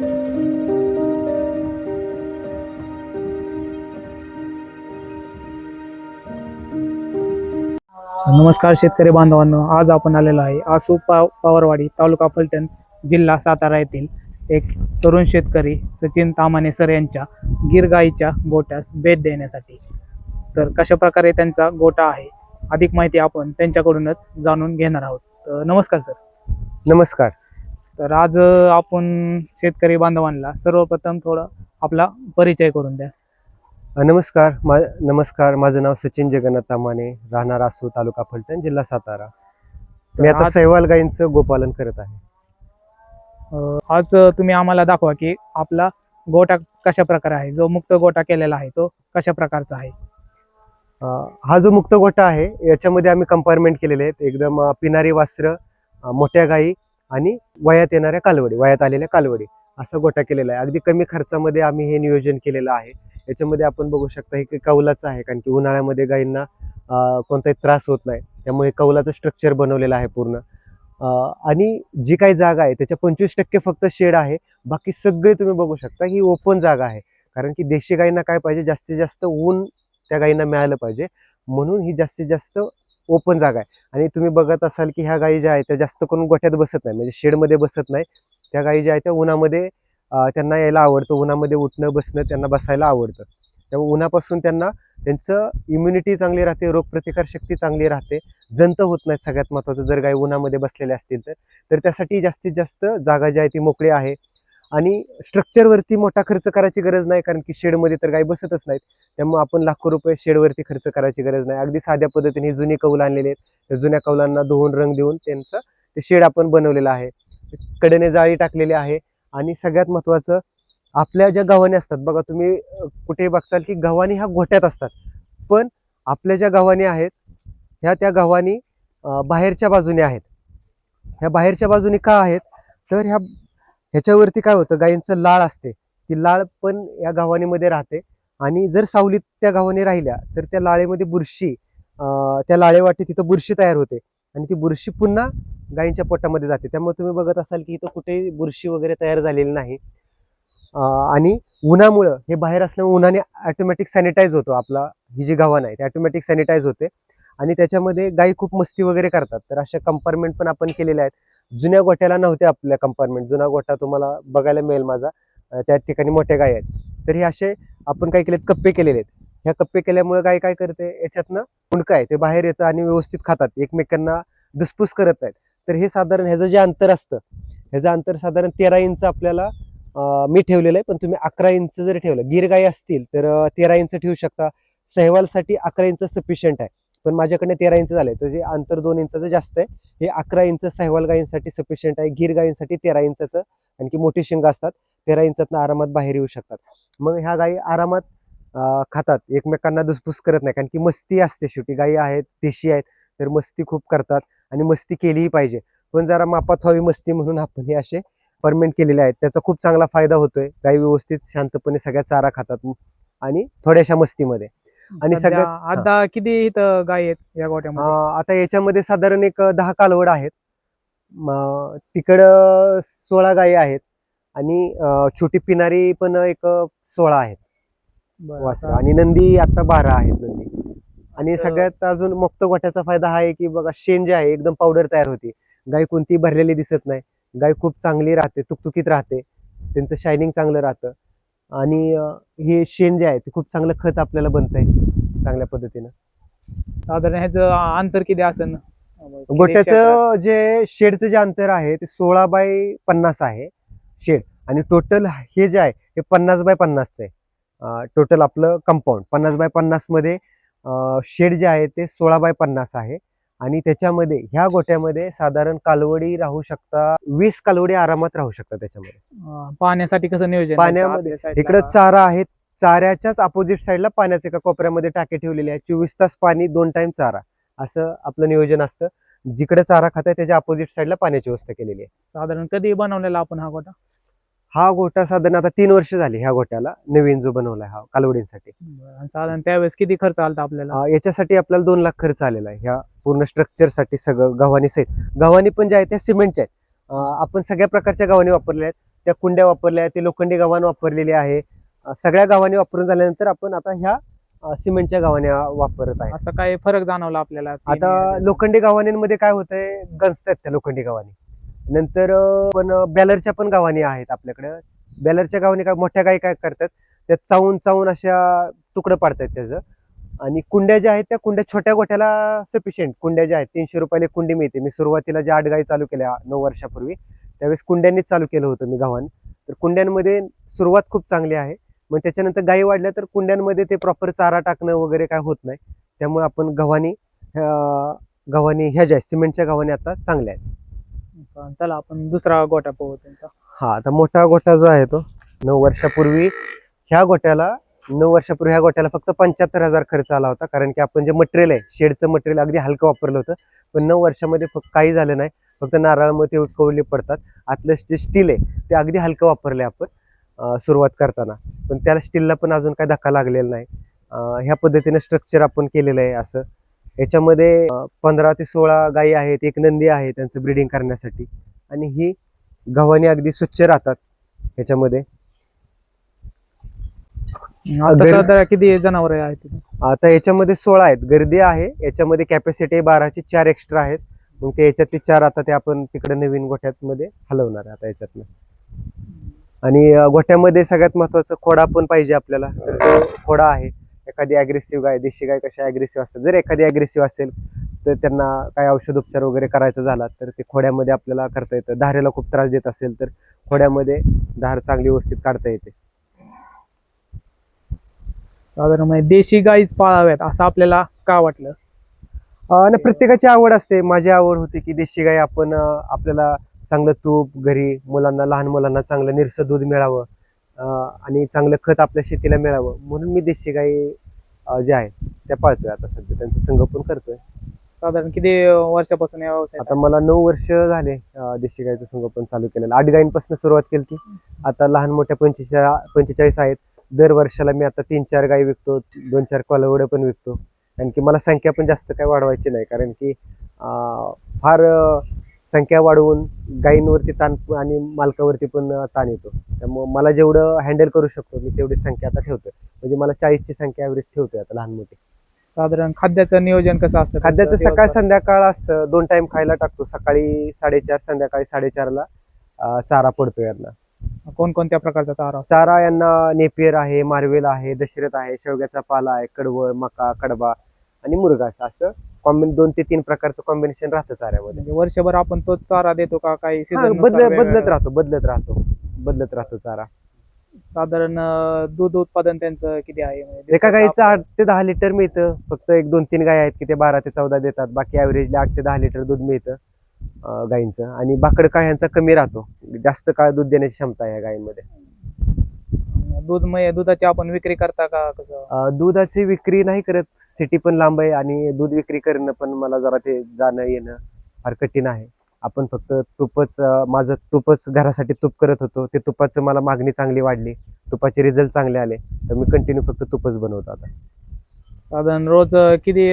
नमस्कार शेतकरी बांधवांनो आज आपण आलेलो आहे आसू पाव पवारवाडी तालुका फलटण जिल्हा सातारा येथील एक तरुण शेतकरी सचिन तामाने सर यांच्या गिरगाईच्या गोट्यास भेट देण्यासाठी. तर कशा प्रकारे त्यांचा गोटा आहे अधिक माहिती आपण त्यांच्याकडूनच जाणून घेणार आहोत. नमस्कार सर. नमस्कार. तर आज आपण शेतकरी बांधवांना सर्वप्रथम थोडा आपला परिचय करून द्या. नमस्कार. मा नमस्कार. माझं नाव सचिन जगन्नाथ तामाने राहणार आसू तालुका फलटण जिल्हा सातारा. मी आता सैवाल गायींचं गोपालन करत आहे. आज तुम्ही आम्हाला दाखवा की आपला गोटा कशा प्रकारे आहे जो मुक्त गोटा केलेला आहे तो कशा प्रकारचा आहे? हा जो मुक्त गोठा आहे याच्यामध्ये आम्ही कंपार्टमेंट केलेले आहेत. एकदम अ, पिणारी वास्त्र मोठ्या गायी आणि वयात येणाऱ्या कालवडी वयात आलेल्या कालवडी असा गोठा केलेला आहे. अगदी कमी खर्चामध्ये आम्ही हे नियोजन केलेलं आहे. याच्यामध्ये आपण बघू शकता हे की कौलाचं आहे कारण की उन्हाळ्यामध्ये गायींना कोणताही त्रास होत नाही. त्यामुळे कौलाचं स्ट्रक्चर बनवलेलं आहे पूर्ण. आणि जी काही जागा आहे त्याच्या पंचवीस टक्के फक्त शेड आहे. बाकी सगळी तुम्ही बघू शकता ही ओपन जागा आहे. कारण की देशी गायींना काय पाहिजे? जास्तीत जास्त ऊन त्या गायींना मिळालं पाहिजे. म्हणून ही जास्तीत जास्त ओपन जागा आहे. आणि तुम्ही बघत असाल की ह्या गायी ज्या आहेत त्या जास्त करून गोठ्यात बसत नाही म्हणजे शेडमध्ये बसत नाही त्या गायी ज्या आहेत त्या उन्हामध्ये त्यांना यायला आवडतं. उन्हामध्ये उठणं बसणं त्यांना बसायला आवडतं. त्यामुळे उन्हापासून त्यांना त्यांचं इम्युनिटी चांगली राहते रोगप्रतिकार शक्ती चांगली राहते. जंत होत नाहीत सगळ्यात महत्त्वाचं जर गायी उन्हामध्ये बसलेल्या असतील तर. तर त्यासाठी जास्तीत जास्त जागा जी आहे ती मोकळी आहे. आणि स्ट्रक्चरवरती मोठा खर्च करायची गरज नाही कारण की शेडमध्ये तर गाय बसतच नाहीत. त्यामुळे आपण लाखो रुपये शेडवरती खर्च करायची गरज नाही. अगदी साध्या पद्धतीने जुनी कौल आणलेले आहेत. त्या जुन्या कौलांना धुवून रंग देऊन त्यांचं ते शेड आपण बनवलेलं आहे. कडेने जाळी टाकलेली आहे. आणि सगळ्यात महत्त्वाचं आपल्या ज्या गव्हाणी असतात बघा तुम्ही कुठेही बघचाल की गव्हाणी ह्या घोट्यात असतात. पण आपल्या ज्या गव्हाणी आहेत ह्या त्या गव्हाणी बाहेरच्या बाजूने आहेत. ह्या बाहेरच्या बाजूने का आहेत? तर ह्या ह्याच्यावरती काय होतं गायींचं लाळ असते. ती लाळ पण या गव्हाणीमध्ये राहते. आणि जर सावलीत त्या गव्हाणी राहिल्या तर त्या लाळेमध्ये बुरशी त्या लाळेवाटी तिथं बुरशी तयार होते. आणि ती बुरशी पुन्हा गायींच्या पोटामध्ये जाते. त्यामुळे तुम्ही बघत असाल की इथं कुठेही बुरशी वगैरे तयार झालेली नाही. आणि उन्हामुळं हे बाहेर असल्यामुळे उन्हाने ॲटोमॅटिक सॅनिटाईज होतो आपला ही जी गव्हाण आहे ते ॲटोमॅटिक सॅनिटाईज होते. आणि त्याच्यामध्ये गायी खूप मस्ती वगैरे करतात. तर अशा कंपार्टमेंट पण आपण केलेल्या आहेत. जुन्या गोठ्याला नव्हते आपल्या कंपार्टमेंट जुना गोठा तुम्हाला बघायला मिळेल माझा. त्या ठिकाणी मोठ्या गाय आहेत. तर हे असे आपण काय केलेत? कप्पे केलेले आहेत. ह्या कप्पे केल्यामुळे गाय काय करते? याच्यातनं मुंडकं आहे ते बाहेर येतं आणि व्यवस्थित खातात. एकमेकांना धुसफूस करत नाहीत. तर हे साधारण ह्याचं जे अंतर असतं ह्याचं अंतर साधारण तेरा इंच आपल्याला मी ठेवलेलं आहे. पण तुम्ही अकरा इंच जर ठेवलं गिर गाय असतील तर तेरा इंच ठेवू शकता. सहवालसाठी अकरा इंच सफिशियंट आहे. पण माझ्याकडे तेरा इंच झालंय तर जे अंतर दोन इंचाचं जास्त आहे हे अकरा इंच सहवाल गायींसाठी सफिशियंट आहे. गिर गायींसाठी तेरा इंचाचं आणखी मोठी शिंग असतात. तेरा इंचातनं आरामात बाहेर येऊ शकतात. मग ह्या गायी आरामात खातात. एकमेकांना दुसफूस करत नाही कारण की मस्ती असते शेवटी. गायी आहेत देशी आहेत तर मस्ती खूप करतात आणि मस्ती केलीही पाहिजे. पण जरा मापात व्हावी मस्ती म्हणून आपण हे असे परमेंट केलेले आहेत. त्याचा खूप चांगला फायदा होतोय. गायी व्यवस्थित शांतपणे सगळ्या चारा खातात आणि थोड्याशा मस्तीमध्ये. आणि सध्या सगळ्यात- आता किती इथं गाय आहेत या गोट्यामध्ये? अं, आता याच्यामध्ये साधारण एक दहा कालवड आहेत. म, तिकडं सोळा गायी आहेत. आणि अं, छोटी पिणारी पण एक सोळा आहेत. बरं, वासरं. आता- आणि नंदी आता बारा आहेत नंदी. आणि आता- सगळ्यात अजून मुक्त गोठ्याचा फायदा हा आहे की बघा शेण जे आहे एकदम पावडर तयार होते. गाय कोणती भरलेली दिसत नाही. गाय खूप चांगली राहते तुकतुकीत राहते. त्यांचं शायनिंग चांगलं राहतं. आणि हे शेण जे आहे ते खूप चांगलं खत आपल्याला बनतंय चांगल्या पद्धतीनं. साधारण ह्याचं अंतर किती असेल? गोट्याचं जे शेडचं जे अंतर आहे ते सोळा बाय पन्नास आहे शेड. आणि टोटल हे जे आहे हे पन्नास बाय पन्नासचं आहे. टोटल आपलं कंपाऊंड पन्नास बाय पन्नासमध्ये शेड जे आहे ते सोळा बाय पन्नास आहे. आणि त्याच्यामध्ये ह्या गोट्यामध्ये साधारण कालवडी राहू शकता वीस कालवडी आरामात राहू शकतात त्याच्यामध्ये. अं, पाण्यासाठी कसं नियोजन? आहे पाण्यामध्ये आतल्या इकडं side ला? चारा आहे चाऱ्याच्याच अपोजिट साईडला पाण्याचे एका कोपऱ्यामध्ये टाके ठेवलेले आहेत चोवीस तास पाणी दोन टाइम चारा. असं आपलं नियोजन असतं. जिकडे चारा खात आहे त्याच्या अपोजिट साईडला पाण्याची व्यवस्था केलेली आहे. साधारण कधी बनवलेला आपण हा गोटा हा गोटा साधारण आता तीन वर्ष झाली ह्या गोट्याला नवीन जो बनवलाय हा कालवडींसाठी. आणि साधारण त्यावेळेस किती खर्च आलता आपल्याला? अं, याच्यासाठी आपल्याला दोन लाख खर्च आलेला आहे. ह्या पूर्ण स्ट्रक्चरसाठी सगळं गव्हाणी सहित. गव्हाणी पण ज्या आहेत त्या सिमेंटच्या आहेत. अं, आपण सगळ्या प्रकारच्या गव्हाणी वापरल्या आहेत. त्या कुंड्या वापरल्या ते लोखंडी गव्हाण वापरलेली आहे. अं, सगळ्या गव्हाणी वापरून झाल्यानंतर आपण आता ह्या अं, सिमेंटच्या गव्हाण्या वापरत आहे. असं काय फरक जाणवला आपल्याला? आता? लोखंडी गव्हाणींमध्ये काय होतंय? गंजतात त्या लोखंडी गव्हाणी. नंतर पण बॅलरच्या पण गव्हाणी आहेत आपल्याकडे. बॅलरच्या गावाने काय मोठ्या गाई काय करतात त्या चावून चावून अशा तुकडं पाडतात त्याचं. आणि कुंड्या ज्या आहेत त्या कुंड्या छोट्या गोठ्याला सफिशियंट कुंड्या ज्या आहेत तीनशे रुपयाला कुंडी मिळते. मी सुरुवातीला ज्या आठ गाई चालू केल्या नऊ वर्षापूर्वी त्यावेळेस कुंड्यांनीच चालू केलं होतं मी गव्हाण तर कुंड्यांमध्ये सुरुवात खूप चांगली आहे. मग त्याच्यानंतर गायी वाढल्या तर कुंड्यांमध्ये ते प्रॉपर चारा टाकणं वगैरे काय होत नाही. त्यामुळे आपण गव्हाणी ह्या- गव्हाणी ह्या ज्या सिमेंटच्या गव्हाणी आता चांगल्या आहेत. चला आपण दुसरा गोटा पाहू त्यांचा. हा आता मोठा गोठा जो आहे तो नऊ वर्षापूर्वी ह्या गोट्याला नऊ वर्षापूर्वी ह्या गोट्याला फक्त पंच्याहत्तर हजार खर्च आला होता. कारण की आपण जे मटेरियल आहे शेडचं मटेरियल अगदी हलकं वापरलं होतं. पण नऊ वर्षामध्ये फक्त काही झालं नाही. फक्त नारळामध्ये कवले पडतात. आतलं जे स्टील आहे ते अगदी हलकं वापरले आपण सुरुवात करताना. पण त्याला स्टीलला पण अजून काही धक्का लागलेला नाही. ह्या पद्धतीने स्ट्रक्चर आपण केलेलं आहे असं. याच्यामध्ये पंधरा ते सोळा गायी आहेत एक नंदी आहे त्यांचं ब्रिडिंग करण्यासाठी. आणि ही गव्हाणी अगदी स्वच्छ राहतात ह्याच्यामध्ये आता किती जनावर आहेत? आता याच्यामध्ये सोळा आहेत. गर्दी आहे. याच्यामध्ये कॅपॅसिटी बाराची चार एक्स्ट्रा आहेत. मग ते याच्यातले चार आता ते आपण तिकडे नवीन गोठ्यात मध्ये हलवणार आहे आता याच्यातनं. आणि गोठ्यामध्ये सगळ्यात महत्वाचं खोडा पण पाहिजे आपल्याला. तर तो खोडा आहे. एखादी अग्रेसिव्ह गाय देशी गाय कशा अग्रेसिव्ह असतात? जर एखादी अग्रेसिव्ह असेल तर त्यांना काय औषधोपचार वगैरे करायचा झाला तर ते खोड्यामध्ये आपल्याला करता येतं. धारेला खूप त्रास देत असेल तर खोड्यामध्ये धार चांगली व्यवस्थित काढता येते. साधारण म्हणजे देशी गाईच पाळाव्यात असं आपल्याला का वाटलं? आणि प्रत्येकाची आवड असते. माझी आवड होती की देशी गाई आपण आपल्याला चांगलं तूप घरी मुलांना लहान मुलांना चांगलं निरस दूध मिळावं आणि चांगलं खत आपल्या शेतीला मिळावं. म्हणून मी देशी गाई अं, ज्या आहेत त्या पाळतोय आता सध्या. त्यांचं संगोपन करतोय. साधारण किती वर्षापासून या व्यवसायात आता मला नऊ वर्ष झाले अं, देशी गाईचं संगोपन चालू केलेलं. आठ गायींपासून सुरुवात केली आता लहान मोठ्या पंचेचाळीस पंचेचाळीस आहेत. दर वर्षाला मी आता तीन चार गायी विकतो दोन चार कोलवडं पण विकतो. कारण की मला संख्या पण जास्त काय वाढवायची नाही. कारण की अं, फार अं, संख्या वाढवून गायींवरती ताण आणि मालकावरती पण अं, ताण येतो. त्यामुळे मला जेवढं हँडल करू शकतो मी तेवढी संख्या आता ठेवतोय. म्हणजे मला चाळीसची संख्या ॲव्हरेज ठेवतोय आता लहान मोठी. साधारण खाद्याचं नियोजन कसं असतं खाद्याचं सकाळ दिवसभर? संध्याकाळ असतं. दोन टाइम खायला टाकतो. सकाळी साडेचार संध्याकाळी साडेचारला अं, चारा पडतो यांना. कोणकोणत्या प्रकारचा चारा असतो? चारा यांना नेपियर आहे मार्वेल आहे दशरथ आहे शेवग्याचा पाला आहे कडवळ मका कडबा आणि मुरगास असं कॉम्बिन दोन ते तीन प्रकारचं कॉम्बिनेशन राहतं चाऱ्यामध्ये. म्हणजे वर्षभर आपण तोच चारा देतो का? काही हा, बदल बदलत? राहतो बदलत राहतो. बदलत राहतो चारा. साधारण दूध उत्पादन त्यांचं किती आहे? म्हणजे एका गाईचं आठ ते दहा लिटर मिळतं. फक्त एक दोन तीन गाय आहेत की ते बारा ते चौदा देतात. बाकी ऍव्हरेजला आठ ते दहा लिटर दूध मिळतं अं, गाईंचं. आणि बाकड काळ्यांचा कमी राहतो. जास्त काळ दूध देण्याची क्षमता आहे या गायींमध्ये. दूध म्हणजे दुधाची आपण विक्री करता का कसं? अं, दुधाची विक्री नाही करत. सिटी पण लांब आहे आणि दूध विक्री करणं पण मला जरा ते जाणं येणं फार कठीण आहे. आपण फक्त तुपच माझं तुपच घरासाठी तूप करत होतो. ते तुपाचं मला मागणी चांगली वाढली. तुपाचे रिझल्ट चांगले आले. तर मी कंटिन्यू फक्त तुपच बनवतो आता. साधारण रोज किती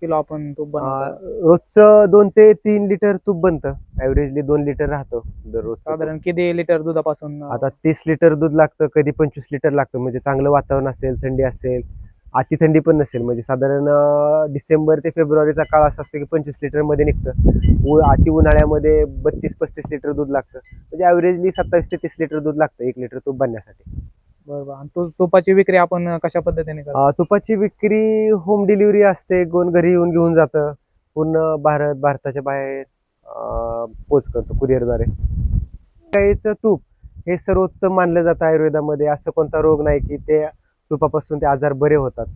किलो आपण तूप रोजचं दोन ते तीन लिटर तूप बनतं. ऍव्हरेजली दोन लिटर राहतो दररोज साधारण किती लिटर दुधापासून आता तीस लिटर दूध लागतं कधी पंचवीस लिटर लागतं. म्हणजे चांगलं वातावरण असेल थंडी असेल अति थंडी पण नसेल. म्हणजे साधारण डिसेंबर ते फेब्रुवारीचा काळ असा असतो की पंचवीस लिटरमध्ये निघतं. उ- अति उन्हाळ्यामध्ये बत्तीस पस्तीस लिटर दूध लागतं. म्हणजे ॲव्हरेजली सत्तावीस ते तीस लिटर दूध लागतं एक लिटर तूप बनण्यासाठी. बरोबर. आणि तू- तुपाची विक्री आपण कशा पद्धतीने करतो? अं, तुपाची विक्री होम डिलिव्हरी असते. कोण घरी येऊन घेऊन जातं. पूर्ण भारत भारताच्या बाहेर अं, पोच करतो कुरिअरद्वारे. गाईचं तूप हे सर्वोत्तम मानलं जातं आयुर्वेदामध्ये. असं कोणता रोग नाही की ते तुपापासून ते आजार बरे होतात.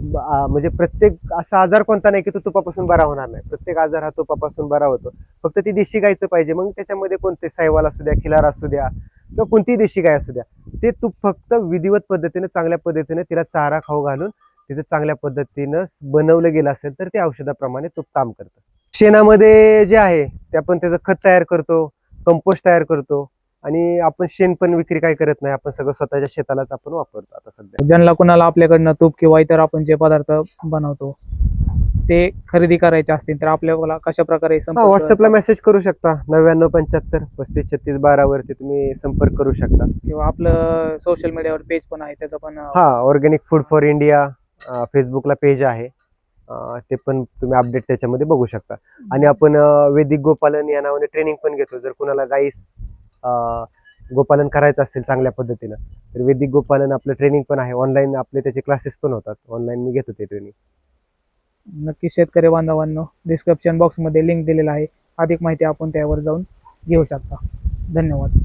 म्हणजे प्रत्येक असा आजार कोणता नाही की तो तुपापासून बरा होणार नाही. प्रत्येक आजार हा तुपापासून बरा होतो. फक्त ती देशी गायचं पाहिजे. मग त्याच्यामध्ये कोणते? सायवाल असू द्या खिलार असू द्या किंवा कोणतीही देशी गाय असू द्या. ते तूप फक्त विधिवत पद्धतीने चांगल्या पद्धतीने तिला चारा खाऊ घालून तिचं चांगल्या पद्धतीनं बनवलं गेलं असेल तर ते औषधाप्रमाणे तूप काम करतं. शेणामध्ये जे आहे ते आपण त्याचं खत तयार करतो कंपोस्ट तयार करतो. आणि आपण शेण पण विक्री काय करत नाही आपण सगळं स्वतःच्या शेतालाच आपण वापरतो आता सध्या. ज्यांना कुणाला आपल्याकडनं तूप किंवा इतर आपण जे पदार्थ बनवतो ते खरेदी करायचे असतील तर आपल्याला कशा प्रकारे व्हॉट्सअपला मेसेज करू शकता. नव्याण्णव पंच्याहत्तर पस्तीस छत्तीस बारा वरती तुम्ही संपर्क करू शकता. किंवा आपलं सोशल मीडियावर पेज पण आहे त्याचा पण हा ऑर्गॅनिक फूड फॉर इंडिया फेसबुकला पेज आहे. ते पण तुम्ही अपडेट त्याच्यामध्ये बघू शकता. आणि आपण वैदिक गोपालन या नावाने ट्रेनिंग पण घेतो. जर कुणाला गाईस गोपालन करायचं असेल चांगल्या पद्धतीनं तर वैदिक गोपालन आपलं ट्रेनिंग पण आहे. ऑनलाईन आपले त्याचे क्लासेस पण होतात. ऑनलाईन मी घेतो ते ट्रेनिंग नक्की शेतकरी बांधवांनो डिस्क्रिप्शन बॉक्समध्ये लिंक दिलेला आहे. अधिक माहिती आपण त्यावर जाऊन घेऊ शकता. धन्यवाद.